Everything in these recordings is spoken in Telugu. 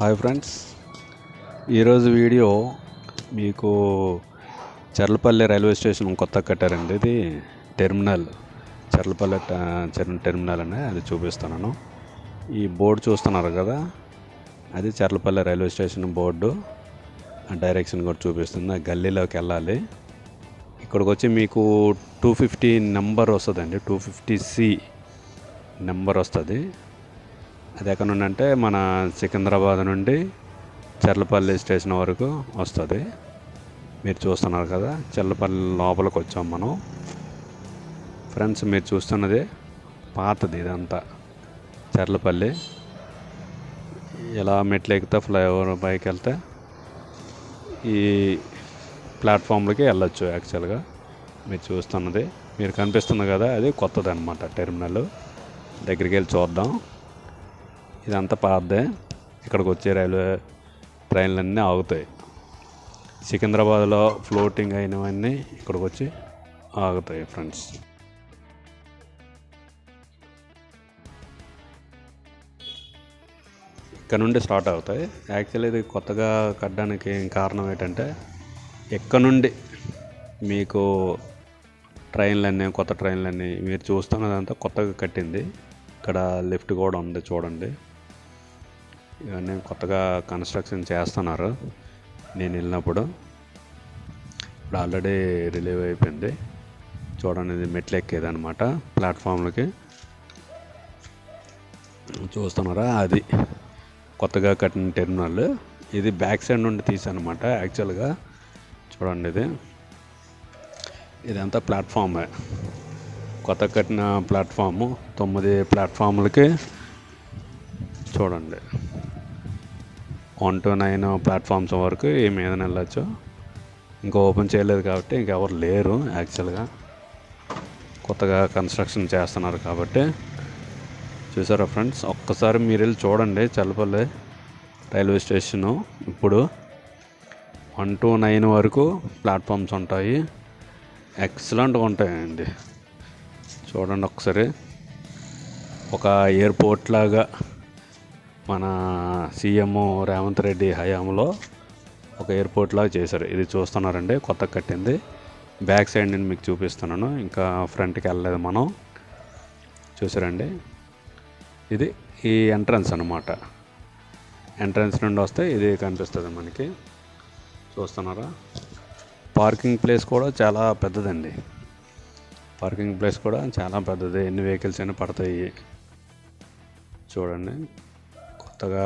Hi friends. ఈరోజు వీడియో మీకు చర్లపల్లి రైల్వే స్టేషన్ కొత్త కట్టారండి. ఇది టెర్మినల్ చర్లపల్లి ట- టెర్మినల్ అనే అది చూపిస్తున్నాను. ఈ బోర్డు చూస్తున్నారు కదా? అది Cherlapally railway station board. Direction కూడా చూపిస్తుంది. గల్లీలోకి వెళ్ళాలి. ఇక్కడికి వచ్చి మీకు టూ ఫిఫ్టీ నెంబర్ వస్తుందండి. టూ ఫిఫ్టీ సి నెంబర్ వస్తుంది. అది ఎక్కడ నుండి అంటే మన సికింద్రాబాద్ నుండి చర్లపల్లి స్టేషన్ వరకు వస్తుంది. మీరు చూస్తున్నారు కదా చర్లపల్లి లోపలికి వచ్చాం మనం. ఫ్రెండ్స్ మీరు చూస్తున్నది పాతది ఇదంతా చర్లపల్లి. ఇలా మెట్లు ఎక్కితే ఫ్లైఓవర్ పైకి వెళ్తే ఈ ప్లాట్ఫామ్లకి వెళ్ళొచ్చు యాక్చువల్గా. మీరు చూస్తున్నది మీరు కనిపిస్తుంది కదా అది కొత్తది అనమాట టెర్మినల్. దగ్గరికి వెళ్ళి చూద్దాం. ఇదంతా పాతదే. ఇక్కడికి వచ్చే రైల్వే ట్రైన్లన్నీ ఆగుతాయి. సికింద్రాబాద్లో ఫ్లోటింగ్ అయినవన్నీ ఇక్కడికి వచ్చి ఆగుతాయి ఫ్రెండ్స్. ఇక్కడ నుండి స్టార్ట్ అవుతాయి. యాక్చువల్లీ ఇది కొత్తగా కట్టడానికి కారణం ఏంటంటే ఇక్కడ నుండి మీకు ట్రైన్లన్నీ కొత్త ట్రైన్లన్నీ మీరు చూస్తున్నదంతా కొత్తగా కట్టింది. ఇక్కడ లిఫ్ట్ కూడా ఉంది చూడండి. ఇవన్నీ కొత్తగా కన్స్ట్రక్షన్ చేస్తున్నారు. నేను వెళ్ళినప్పుడు ఇప్పుడు ఆల్రెడీ రిలీవ్ అయిపోయింది. చూడండి ఇది మెట్లు ఎక్కేది అనమాట ప్లాట్ఫామ్లకి చూస్తున్నారా? అది కొత్తగా కట్టిన టెర్మినల్ ఇది బ్యాక్ సైడ్ నుండి తీసానమాట యాక్చువల్గా చూడండి ఇది ఇదంతా ప్లాట్ఫామే కొత్త కట్టిన ప్లాట్ఫాము తొమ్మిది ప్లాట్ఫామ్లకి చూడండి. వన్ టు నైన్ ప్లాట్ఫామ్స్ వరకు ఈ మీద వెళ్ళచ్చు. ఇంకా ఓపెన్ చేయలేదు కాబట్టి ఇంకెవరు లేరు యాక్చువల్గా. కొత్తగా కన్స్ట్రక్షన్ చేస్తున్నారు కాబట్టి. చూసారా ఫ్రెండ్స్? ఒక్కసారి మీరు వెళ్ళి చూడండి చల్లపల్లి రైల్వే స్టేషను. ఇప్పుడు వన్ టు నైన్ వరకు ప్లాట్ఫామ్స్ ఉంటాయి. ఎక్సలెంట్గా ఉంటాయండి. చూడండి ఒకసారి. ఒక ఎయిర్పోర్ట్ లాగా మన సీఎం రేవంత్ రెడ్డి హయాంలో ఒక ఎయిర్పోర్ట్ లాగా చేశారు. ఇది చూస్తున్నారండి కొత్త కట్టింది. బ్యాక్ సైడ్ నేను మీకు చూపిస్తున్నాను. ఇంకా ఫ్రంట్కి వెళ్ళలేదు మనం. చూసారండి? ఇది ఈ ఎంట్రన్స్ అనమాట ఎంట్రన్స్ నుండి వస్తే ఇది కనిపిస్తుంది మనకి. చూస్తున్నారా? పార్కింగ్ ప్లేస్ కూడా చాలా పెద్దదండి. పార్కింగ్ ప్లేస్ కూడా చాలా పెద్దది. ఎన్ని వెహికల్స్ అయినా పడతాయి. చూడండి. కొత్తగా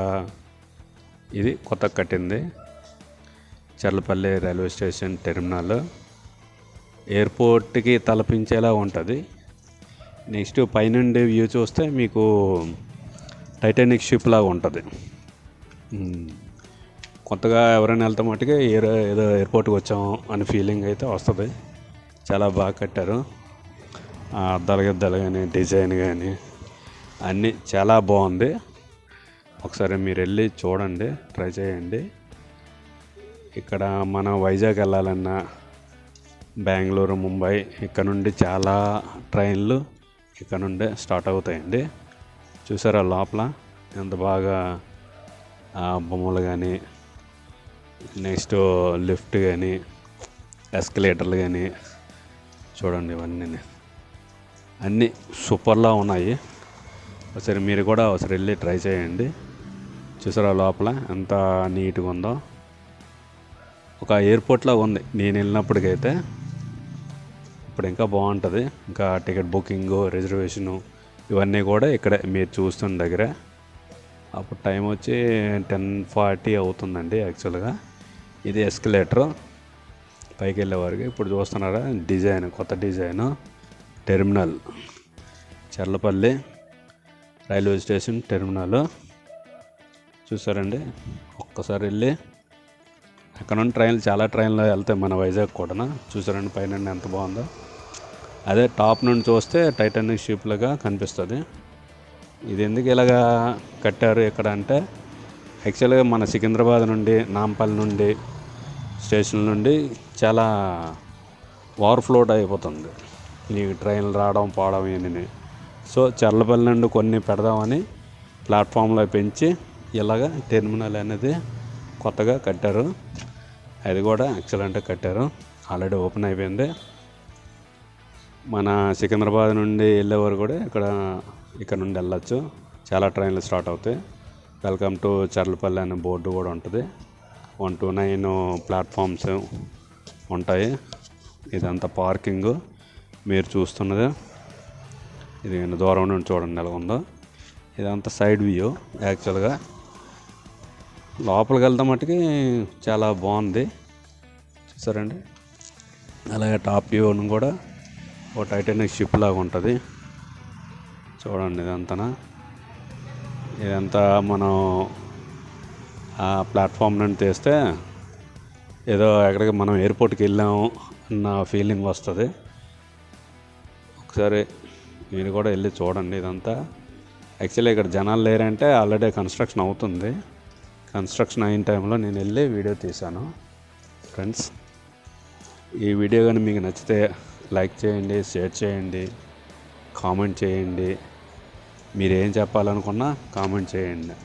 ఇది కొత్త కట్టింది. Cherlapally railway station terminal. ఎయిర్పోర్ట్కి తలపించేలా ఉంటుంది. నెక్స్ట్ పైనుండి వ్యూ చూస్తే మీకు టైటానిక్ షిప్ లాగా ఉంటుంది. కొత్తగా ఎవరైనా వెళ్తే మట్టుగా ఎయిర్ ఏదో ఎయిర్పోర్ట్కి వచ్చాం అనే ఫీలింగ్ అయితే వస్తుంది. చాలా బాగా కట్టారు. ఆ అద్దాలు గిద్దాలు కానీ డిజైన్ కానీ అన్నీ చాలా బాగుంది. ఒకసారి మీరు వెళ్ళి చూడండి ట్రై చేయండి. ఇక్కడ మనం వైజాగ్ వెళ్ళాలన్నా బెంగళూరు ముంబై ఇక్కడ నుండి చాలా ట్రైన్లు ఇక్కడ నుండే స్టార్ట్ అవుతాయండి. చూసారా లోపల? ఎంత బాగా ఆ బొమ్మలు కానీ నెక్స్ట్ లిఫ్ట్ కానీ ఎస్కలేటర్లు కానీ చూడండి ఇవన్నీ అన్నీ సూపర్లా ఉన్నాయి. ఒకసారి మీరు కూడా ఒకసారి వెళ్ళి ట్రై చేయండి. చూసారా లోపల? ఎంత నీట్గా ఉందో. ఒక ఎయిర్పోర్ట్లో ఉంది. నేను వెళ్ళినప్పటికైతే ఇప్పుడు ఇంకా బాగుంటుంది. ఇంకా టికెట్ బుకింగ్ రిజర్వేషను ఇవన్నీ కూడా ఇక్కడే మీరు చూస్తున్న దగ్గర. అప్పుడు టైం వచ్చి టెన్ ఫార్టీ అవుతుందండి యాక్చువల్గా. ఇది ఎస్కలేటర్. పైకి వెళ్ళే వరకు ఇప్పుడు చూస్తున్నారా? డిజైన్ కొత్త design. Terminal. Cherlapally railway station terminal. చూసారండి? ఒక్కసారి వెళ్ళి అక్కడ నుండి ట్రైన్లు చాలా ట్రైన్లు వెళ్తాయి మన వైజాగ్ కూడా చూసారండి పైన ఎంత బాగుందో. అదే టాప్ నుండి చూస్తే టైటానిక్ షిప్లాగా కనిపిస్తుంది. ఇది ఎందుకు ఇలాగా కట్టారు ఇక్కడ అంటే యాక్చువల్గా మన సికింద్రాబాద్ నుండి నాంపల్లి నుండి స్టేషన్ నుండి చాలా ఓవర్ఫ్లోడ్ అయిపోతుంది. ఈ ట్రైన్లు రావడం పోవడం ఇవన్నీ. సో చల్లపల్లి నుండి కొన్ని పెడదామని ప్లాట్ఫామ్లో పెంచి ఇలాగ టెర్మినల్ అనేది కొత్తగా కట్టారు. అది కూడా ఎక్సలెంట్గా కట్టారు. ఆల్రెడీ ఓపెన్ అయిపోయింది. మన సికింద్రాబాద్ నుండి వెళ్ళేవారు కూడా ఇక్కడ ఇక్కడ నుండి వెళ్ళొచ్చు. చాలా ట్రైన్లు స్టార్ట్ అవుతాయి. వెల్కమ్ టు చర్లపల్లి అనే బోర్డు కూడా ఉంటుంది. వన్ టూ నైన్ ప్లాట్ఫామ్స్ ఉంటాయి. ఇదంతా పార్కింగ్ మీరు చూస్తున్నది. ఇది దూరం నుండి చూడండి ఎలా ఉందో. ఇదంతా సైడ్ వ్యూ యాక్చువల్గా లోపలికి వెళ్తాం మట్టుకి చాలా బాగుంది. చూసారండి? అలాగే టాప్ వ్యూ కూడా ఓ టైటానిక్ షిప్ లాగా ఉంటుంది. చూడండి ఇదంతా ఇదంతా మనం ఆ ప్లాట్ఫామ్ నుండి తీస్తే ఏదో ఎక్కడికి మనం ఎయిర్పోర్ట్కి వెళ్ళాము అన్న ఫీలింగ్ వస్తుంది. ఒకసారి మీరు కూడా వెళ్ళి చూడండి ఇదంతా. యాక్చువల్లీ ఇక్కడ జనాలు లేరంటే ఆల్రెడీ కన్స్ట్రక్షన్ అవుతుంది. కన్స్ట్రక్షన్ అయిన టైంలో నేను వెళ్ళి వీడియో తీశాను. ఫ్రెండ్స్ ఈ వీడియో కానీ మీకు నచ్చితే లైక్ చేయండి షేర్ చేయండి కామెంట్ చేయండి. మీరు ఏం చెప్పాలనుకున్నా కామెంట్ చేయండి.